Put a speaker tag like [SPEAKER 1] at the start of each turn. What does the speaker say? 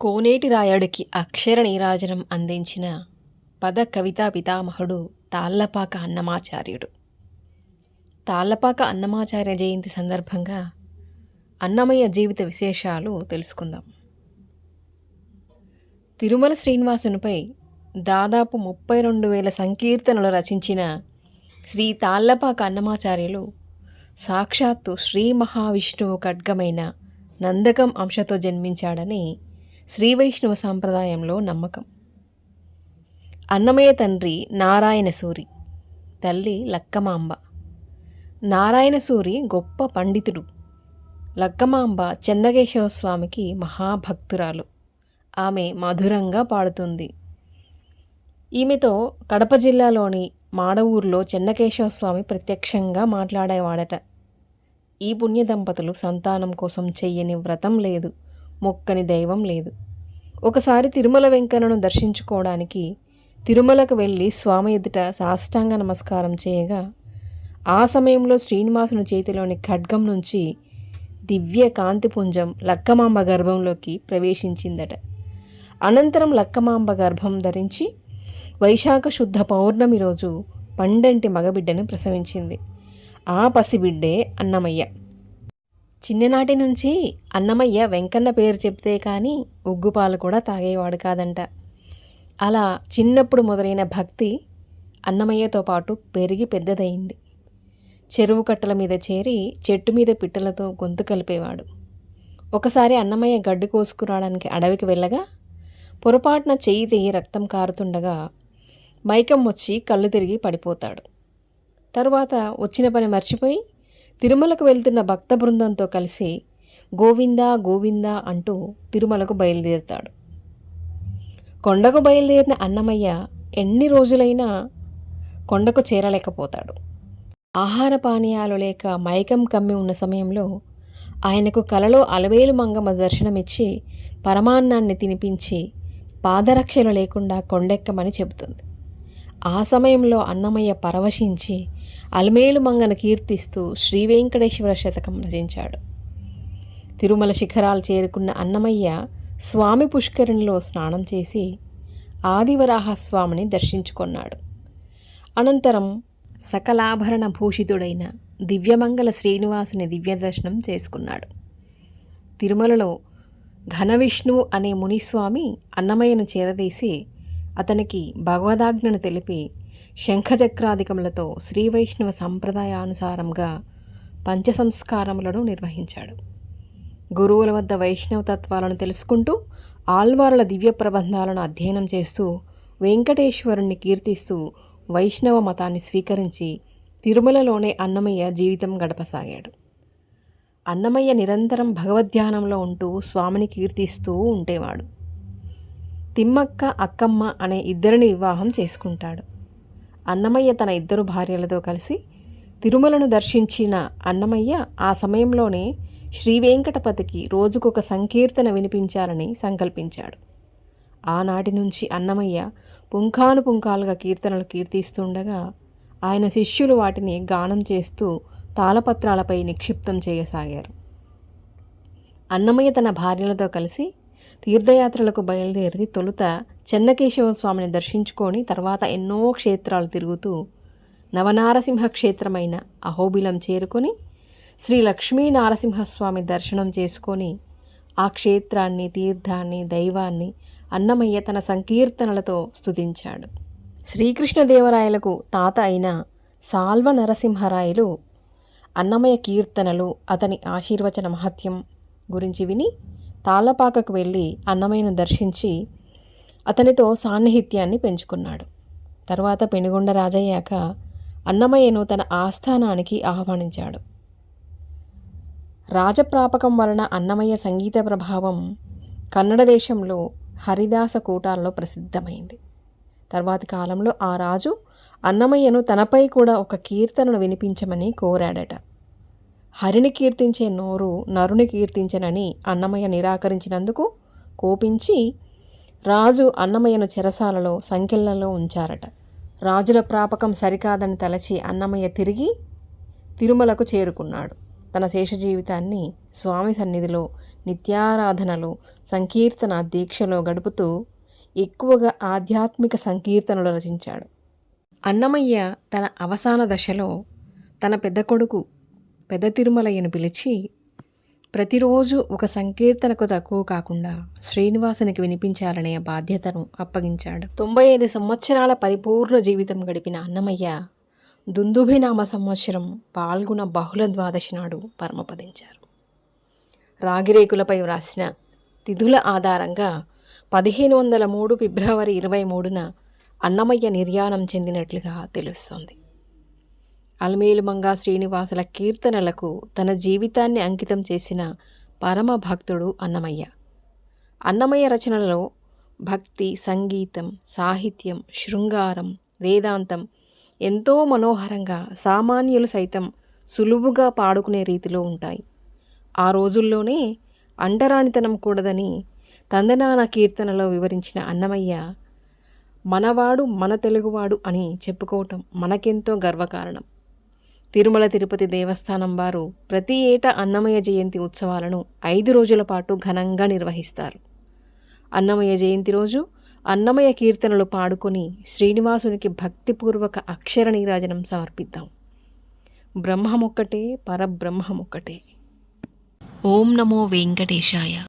[SPEAKER 1] కోనేటి రాయుడికి అక్షర నీరాజనం అందించిన పద కవితా పితామహుడు తాళ్ళపాక అన్నమాచార్యుడు. తాళ్ళపాక అన్నమాచార్య జయంతి సందర్భంగా అన్నమయ్య జీవిత విశేషాలు తెలుసుకుందాం. తిరుమల శ్రీనివాసునిపై దాదాపు ముప్పై రెండు వేల సంకీర్తనలు రచించిన శ్రీ తాళ్ళపాక అన్నమాచార్యులు సాక్షాత్తు శ్రీ మహావిష్ణువు ఖడ్గమైన నందకం అంశతో జన్మించాడని శ్రీ వైష్ణవ సాంప్రదాయంలో నమ్మకం. అన్నమయ్య తండ్రి నారాయణ సూరి తల్లి లక్కమాంబ. నారాయణ సూరి గొప్ప పండితుడు. లక్కమాంబ చెన్నకేశవ స్వామికి మహాభక్తురాలు. ఆమె మధురంగా పాడుతుంది. ఈమెతో కడప జిల్లాలోని మాడవూరులో చెన్నకేశవ స్వామి ప్రత్యక్షంగా మాట్లాడేవాడట. ఈ పుణ్య దంపతులు సంతానం కోసం చెయ్యని వ్రతం లేదు. మొక్కని దైవం లేదు. ఒకసారి తిరుమల వెంకన్నను దర్శించుకోవడానికి తిరుమలకు వెళ్ళి స్వామి ఎదుట సాష్టాంగ నమస్కారం చేయగా ఆ సమయంలో శ్రీనివాసుని చేతిలోని ఖడ్గం నుంచి దివ్య కాంతిపుంజం లక్కమాంబ గర్భంలోకి ప్రవేశించిందట. అనంతరం లక్కమాంబ గర్భం ధరించి వైశాఖ శుద్ధ పౌర్ణమి రోజు పండంటి మగబిడ్డను ప్రసవించింది. ఆ పసిబిడ్డే అన్నమయ్య. చిన్ననాటి నుంచి అన్నమయ్య వెంకన్న పేరు చెప్తే కానీ ఉగ్గుపాలు కూడా తాగేవాడు కాదంట. అలా చిన్నప్పుడు మొదలైన భక్తి అన్నమయ్యతో పాటు పెరిగి పెద్దదయింది. చెరువు కట్టల మీద చేరి చెట్టు మీద పిట్టలతో గొంతు కలిపేవాడు. ఒకసారి అన్నమయ్య గడ్డి కోసుకురావడానికి అడవికి వెళ్ళగా పొరపాటున చెయ్యి తెగి రక్తం కారుతుండగా మైకం వచ్చి కళ్ళు తిరిగి పడిపోతాడు. తరువాత వచ్చిన పని మర్చిపోయి తిరుమలకు వెళ్తున్న భక్త బృందంతో కలిసి గోవిందా గోవిందా అంటూ తిరుమలకు బయలుదేరుతాడు. కొండకు బయలుదేరిన అన్నమయ్య ఎన్ని రోజులైనా కొండకు చేరలేకపోతాడు. ఆహార పానీయాలు లేక మైకం కమ్మి ఉన్న సమయంలో ఆయనకు కలలో అలవేలు మంగమ్మ దర్శనమిచ్చి పరమాన్నాన్ని తినిపించి పాదరక్షలు లేకుండా కొండెక్కమని చెబుతుంది. ఆ సమయంలో అన్నమయ్య పరవశించి అలమేలు మంగను కీర్తిస్తూ శ్రీ వెంకటేశ్వర శతకం రచించాడు. తిరుమల శిఖరాలు చేరుకున్న అన్నమయ్య స్వామి పుష్కరిణిలో స్నానం చేసి ఆదివరాహస్వామిని దర్శించుకున్నాడు. అనంతరం సకలాభరణ భూషితుడైన దివ్యమంగళ శ్రీనివాసుని దివ్యదర్శనం చేసుకున్నాడు. తిరుమలలో ఘనవిష్ణువు అనే మునిస్వామి అన్నమయ్యను చేరదీసి అతనికి భగవదాజ్ఞను తెలిపి శంఖచక్రాధికములతో శ్రీ వైష్ణవ సంప్రదాయానుసారంగా పంచసంస్కారములను నిర్వహించాడు. గురువుల వద్ద వైష్ణవ తత్వాలను తెలుసుకుంటూ ఆల్వారుల దివ్య ప్రబంధాలను అధ్యయనం చేస్తూ వెంకటేశ్వరుణ్ణి కీర్తిస్తూ వైష్ణవ మతాన్ని స్వీకరించి తిరుమలలోనే అన్నమయ్య జీవితం గడపసాగాడు. అన్నమయ్య నిరంతరం భగవద్ధ్యానంలో ఉంటూ స్వామిని కీర్తిస్తూ ఉండేవాడు. తిమ్మక్క అక్కమ్మ అనే ఇద్దరిని వివాహం చేసుకుంటాడు. అన్నమయ్య తన ఇద్దరు భార్యలతో కలిసి తిరుమలను దర్శించిన అన్నమయ్య ఆ సమయంలోనే శ్రీవేంకటపతికి రోజుకొక సంకీర్తన వినిపించాలని సంకల్పించాడు. ఆనాటి నుంచి అన్నమయ్య పుంఖాను పుంఖాలుగా కీర్తనలు కీర్తిస్తుండగా ఆయన శిష్యులు వాటిని గానం చేస్తూ తాళపత్రాలపై నిక్షిప్తం చేయసాగారు. అన్నమయ్య తన భార్యలతో కలిసి తీర్థయాత్రలకు బయలుదేరి తొలుత చెన్నకేశవ స్వామిని దర్శించుకొని తర్వాత ఎన్నో క్షేత్రాలు తిరుగుతూ నవనారసింహ క్షేత్రమైన అహోబిలం చేరుకొని శ్రీ లక్ష్మీ నారసింహస్వామి దర్శనం చేసుకొని ఆ క్షేత్రాన్ని తీర్థాన్ని దైవాన్ని అన్నమయ్య తన సంకీర్తనలతో స్తుతించాడు. శ్రీకృష్ణదేవరాయలకు తాత అయిన సాల్వ నరసింహరాయలు అన్నమయ్య కీర్తనలు అతని ఆశీర్వచన మహత్యం గురించి విని తాళ్ళపాకకు వెళ్ళి అన్నమయ్యను దర్శించి అతనితో సాన్నిహిత్యాన్ని పెంచుకున్నాడు. తర్వాత పెనుగొండ రాజయ్యాక అన్నమయ్యను తన ఆస్థానానికి ఆహ్వానించాడు. రాజప్రాపకం వలన అన్నమయ్య సంగీత ప్రభావం కన్నడ దేశంలో హరిదాస కూటాల్లో ప్రసిద్ధమైంది. తర్వాతి కాలంలో ఆ రాజు అన్నమయ్యను తనపై కూడా ఒక కీర్తనను వినిపించమని కోరాడట. హరిని కీర్తించే నోరు నరుని కీర్తించనని అన్నమయ్య నిరాకరించినందుకు కోపించి రాజు అన్నమయ్యను చెరసాలలో సంకెళ్ళలో ఉంచారట. రాజుల ప్రాపకం సరికాదని తలచి అన్నమయ్య తిరిగి తిరుమలకు చేరుకున్నాడు. తన శేష జీవితాన్ని స్వామి సన్నిధిలో నిత్యారాధనలో సంకీర్తన దీక్షలో గడుపుతూ ఎక్కువగా ఆధ్యాత్మిక సంకీర్తనలు రచించాడు. అన్నమయ్య తన అవసాన దశలో తన పెద్ద కొడుకు పెద్ద తిరుమలయ్యను పిలిచి ప్రతిరోజు ఒక సంకీర్తనకు తక్కువ కాకుండా శ్రీనివాసునికి వినిపించాలనే బాధ్యతను అప్పగించాడు. తొంభై ఐదు సంవత్సరాల పరిపూర్ణ జీవితం గడిపిన అన్నమయ్య దుందుభినామ సంవత్సరం పాల్గొన బహుళ ద్వాదశి నాడు పరమపదించారు. రాగిరేకులపై వ్రాసిన తిథుల ఆధారంగా పదిహేను వందల మూడు ఫిబ్రవరి ఇరవై మూడున అన్నమయ్య నిర్యాణం చెందినట్లుగా తెలుస్తోంది. అలమేలుమంగా శ్రీనివాసుల కీర్తనలకు తన జీవితాన్ని అంకితం చేసిన పరమ భక్తుడు అన్నమయ్య. అన్నమయ్య రచనలలో భక్తి సంగీతం సాహిత్యం శృంగారం వేదాంతం ఎంతో మనోహరంగా సామాన్యులు సైతం సులువుగా పాడుకునే రీతిలో ఉంటాయి. ఆ రోజుల్లోనే అంటరానితనం కూడదని తందనాన కీర్తనలో వివరించిన అన్నమయ్య మనవాడు మన తెలుగువాడు అని చెప్పుకోవటం మనకెంతో గర్వకారణం. తిరుమల తిరుపతి దేవస్థానం వారు ప్రతి ఏటా అన్నమయ్య జయంతి ఉత్సవాలను ఐదు రోజుల పాటు ఘనంగా నిర్వహిస్తారు. అన్నమయ్య జయంతి రోజు అన్నమయ్య కీర్తనలు పాడుకొని శ్రీనివాసునికి భక్తిపూర్వక అక్షర నీరాజనం సమర్పిద్దాం. బ్రహ్మమొక్కటే పరబ్రహ్మమొక్కటే. ఓం నమో వెంకటేశాయ.